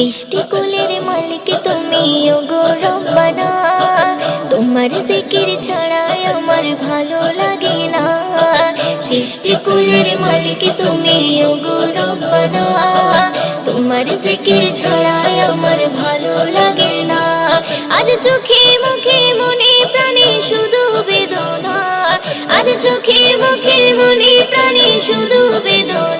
সৃষ্টি কুলের মালিক তুমি ওগো রব্বানা। তোমার জিকির ছাড়া আমার ভালো লাগে না। সৃষ্টি কুলের মালিক তুমি ওগো রব্বানা। তোমার জিকির ছাড়া আমার ভালো লাগে না। আজ চোখে মুখে মনে প্রাণে শুধু বেদনা। আজ চোখে মুখে মনে প্রাণে শুধু বেদনা।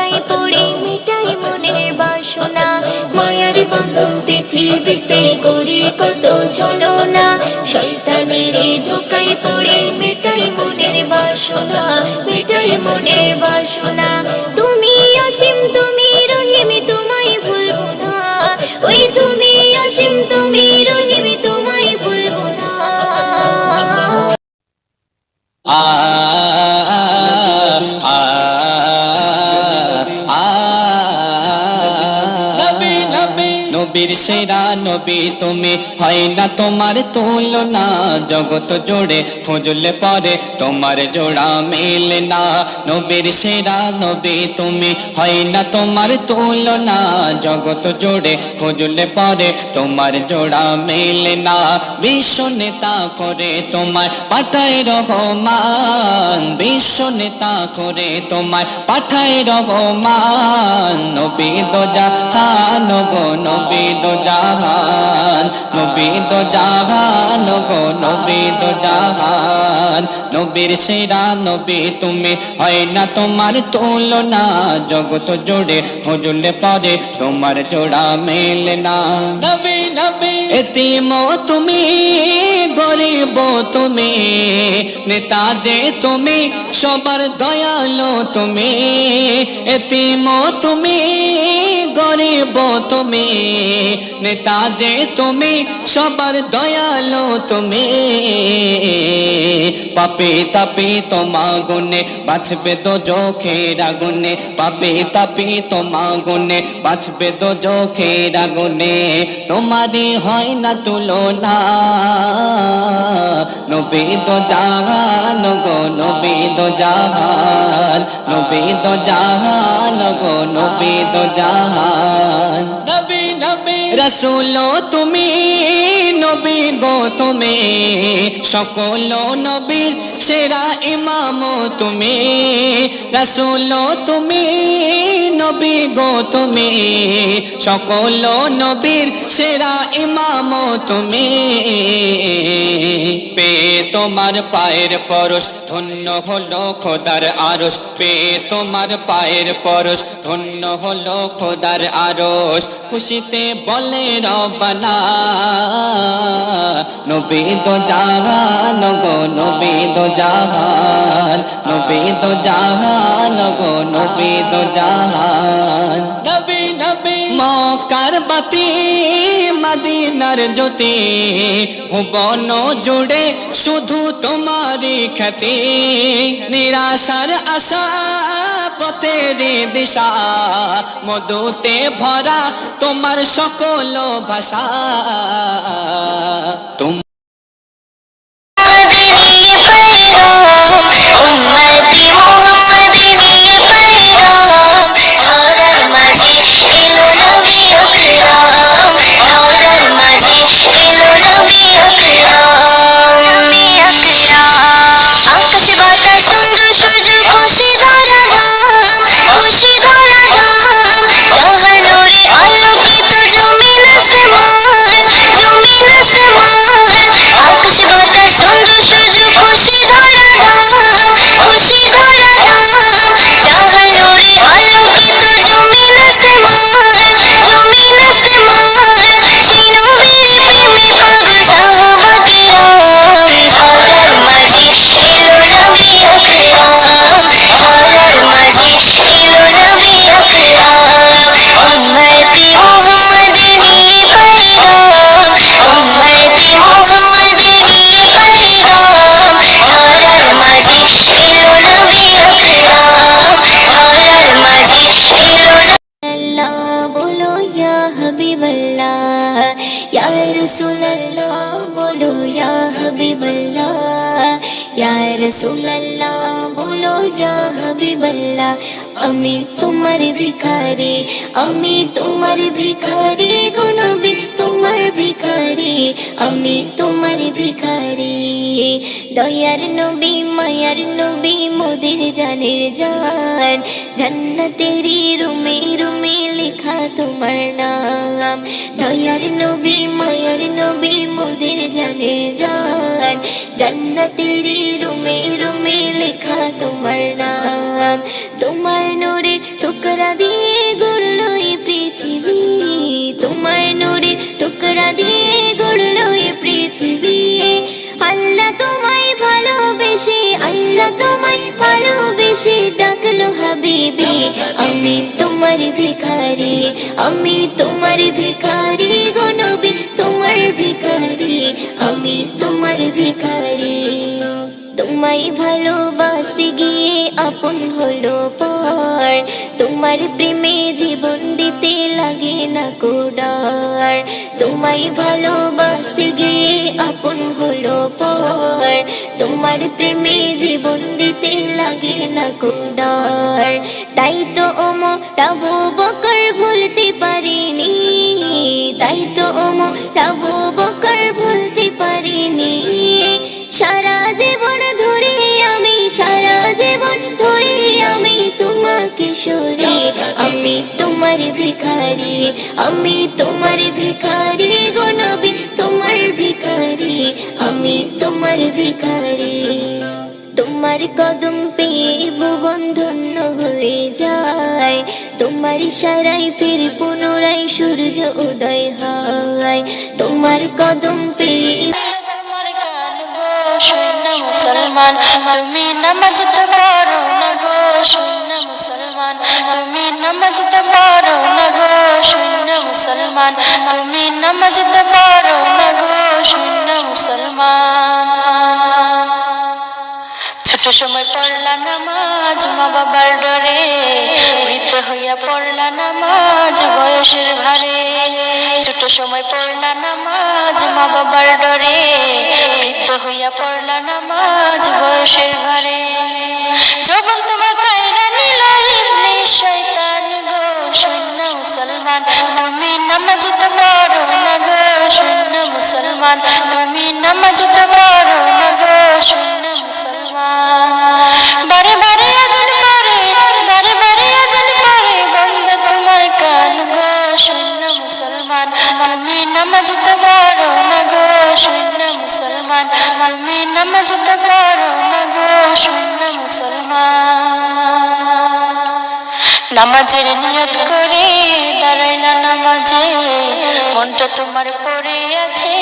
মিটাই মনের বাসনা মিটাই মনের বাসনা তুমি অসীম তুমি রহিম তোমায় ভুলবো না ওই তুমি অসীম তুমি রহিম তোমায় ভুলবো না নবীর সেরা নবী তুমি, হয় না তোমার তুলনা? জগৎ জোড়ে খুঁজলে পরে তোমার জোড়া মেলে না। নবীর সেরা নবী তুমি, হয় না তোমার তুলনা? জগৎ জোড়ে খুঁজলে পরে তোমার জোড়া মেলে না। বিশ্ব নেতা করে তোমার পাঠায় রহমান। বিশ্ব নেতা করে তোমার পাঠায় রহমান। নবী দো জাহান গো, নবী দো জাহান নবী তো জাহান গো নবী তো জাহান নবীর সেরা নবী তুমি। হয় না তোমার তুলনা জগৎ জোড়ে খুঁজলে পরে তোমার জোড়া মেলে না। নবী নবী। এতিম তুমি গরিব তুমি নেতা যে তুমি সবার দয়ালো তুমি। এতিম তুমি গরিব তুমি নেতা যে তুমি সবার দয়ালো তুমি। পাপে তাপে তোমা গুনে বাঁচবে তো চোখের আগুনে। পাপে তাপে তোমা গুনে বাঁচবে তো চোখের আগুনে। তোমারই হয় না তুলনা নবী তো জাহান গো নবী তো জাহান নবী তো জাহান গো নবী তো জাহান। নবী নবী। রসুল তুমি নবী গো তুমি, সকল নবীর সেরা ইমাম তুমি, রসুল তুমি, নবী গো তুমি, সকল নবীর সেরা ইমাম তুমি। পে তোমার পায়ের পরশ ধন্য হলো খোদার আরস পে তোমার পায়ের পরশ ধন্য হলো খোদার আরস খুশিতে বলে রবানা নবী তো জাহান গো নবী তো জাহান। নবী তো জাহান গো নবী তো জাহান। নবী নবী। মকার বাতি মদিনার জ্যোতি ভুবন জুড়ে শুধু তোমারই খ্যাতি। নিরাশার আশা পথের দিশা মধুতে ভরা তোমার সকল ভাষা। হাবিবাল্লাহ ইয়া রাসূলুল্লাহ বলো ইয়া হাবিবাল্লাহ ইয়া রাসূলুল্লাহ বলো ইয়া হাবিবাল্লাহ আমি তোমার ভিখারি, আমি তোমার ভিখারি গো নবী তোমার ভিখারি আমি তোমার ভিখারি দয়ার নবী মায়ার নবী মোদের জানের জান জান্নাতেরি রুমে রুমে লেখা তোমার নাম দয়ার নবী মায়ার নবী মোদের জানের জান জান্নাতেরি রুমে রুমে লেখা তোমার নাম তোমার নূরের টুকরা পৃথিবী আল্লাহ তোমায় ভালোবেসে, আল্লাহ তোমায় ভালোবেসে ডাকলো হাবিবি। আমি তোমার ভিখারি, আমি তোমার ভিখারি গো নবী, তোমার ভিখারি, আমি তোমার ভিখারি। তোমায় ভালোবাসতে গিয়ে আপন হলো পর, তোমার প্রেমে জীবন দিতে লাগে না কোডার। তোমায় ভালোবাসতে পর তোমার প্রেমে জীবন দিতে লাগে না তাই তো ওম বকর ভুলতে পারিনি। তাই তো ওম বকর ভুলতে পারিনি। সারা জীবন ধরে আমি, সারা জীবন ধরে আমি তোমাকে সরি। আমি তোমার ভিখারি, আমি তোমার ভিখারি গো নবী তোমার ভিখারি আমি তোমার ভিখারি। তোমার কদম পেয়ে ভুবন ধন্য হয়ে যায়। তোমার সারাই ফির পুনরায় সূর্য উদয় হয়। তোমার কদম পেয়ে মুসলমান, তুমি নামাজ তো পারো না গো মুসলমান। তুমি নামাজ তো পারো না শূন্য মুসলমান। তুমি নামাজ তো পারো না শূন্য মুসলমান। ছোট সময় পড়লা নামাজ মা বাবার ডরে বৃদ্ধ হইয়া পড়লা নামাজ বয়সের ভারে। ছোট সময় পড়লা নামাজ মা বাবার ডরে বৃদ্ধ হইয়া পড়লা নামাজ বয়সের ভারে। মুসলমান। তুমি নামাজ তো পড়ো না গো শূন্য মুসলমান তুমি নামাজ তো পড়ো না গো শূন্য মুসলমান বারে বারে আজান পড়ে বারে বারে আজান পড়ে বন্ধ তোমার কান গো শূন্য মুসলমান তুমি নামাজ তো পড়ো না গো শূন্য মুসলমান তুমি নামাজ পড়ো না গো শূন্য মুসলমান নামাজের নিয়ত করে দাঁড়াই না নামাজে মনটা তোমার পড়ে আছে।